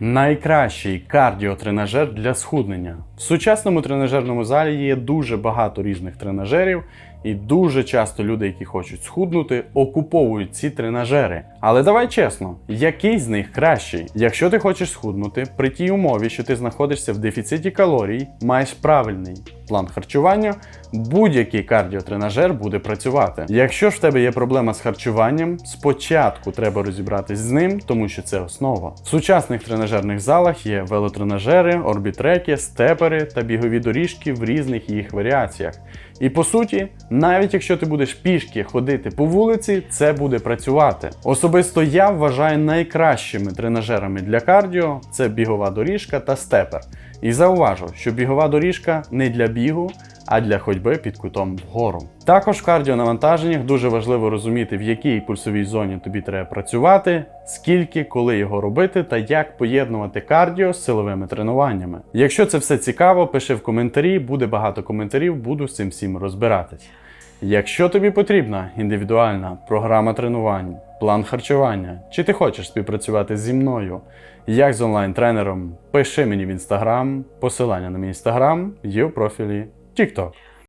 Найкращий кардіотренажер для схуднення. В сучасному тренажерному залі є дуже багато різних тренажерів, і дуже часто люди, які хочуть схуднути, окуповують ці тренажери. Але давай чесно, який з них кращий? Якщо ти хочеш схуднути, при тій умові, що ти знаходишся в дефіциті калорій, маєш правильний план харчування, будь-який кардіотренажер буде працювати. Якщо ж в тебе є проблема з харчуванням, спочатку треба розібратись з ним, тому що це основа. В сучасних тренажерних залах є велотренажери, орбітреки, степери та бігові доріжки в різних їх варіаціях. І по суті, навіть якщо ти будеш пішки ходити по вулиці, це буде працювати. Особисто я вважаю найкращими тренажерами для кардіо це бігова доріжка та степер. І зауважу, що бігова доріжка не для бігу, а для ходьби під кутом вгору. Також в кардіонавантаженнях дуже важливо розуміти, в якій пульсовій зоні тобі треба працювати, скільки, коли його робити та як поєднувати кардіо з силовими тренуваннями. Якщо це все цікаво, пиши в коментарі, буде багато коментарів, буду з цим всім розбиратись. Якщо тобі потрібна індивідуальна програма тренувань, план харчування, чи ти хочеш співпрацювати зі мною, як з онлайн-тренером, пиши мені в інстаграм, посилання на мій інстаграм є в профілі TikTok.